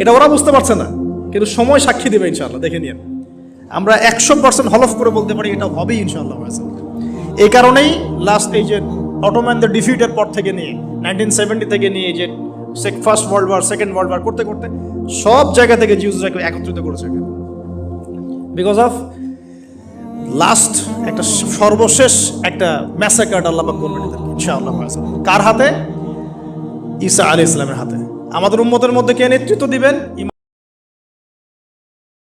এটা ওরা বুঝতে পারছে না, কিন্তু সময় সাক্ষী দেবে ইনশাল্লাহ দেখে নিন আমরা একশো পার্সেন্ট হলফ করে বলতে পারি এটা হবেই ইনশাআল্লাহ, হয়েছে। এই কারণেই লাস্ট এই যে অটোম্যানদের ডিফিটের পর থেকে নিয়ে নাইনটিন সেভেন্টি থেকে নিয়ে যে first world war second world war করতে করতে সব জায়গা থেকে জিউজরাকে একত্রিত করেছে বিকজ অফ লাস্ট একটা সর্বশেষ একটা ম্যাসাকার্ড আল্লাহ করবেন ইনশাআল্লাহ কার হাতে? ঈসা আলী ইসলামের হাতে। আমাদের উন্মতের মধ্যে কে নেতৃত্ব দিবেন?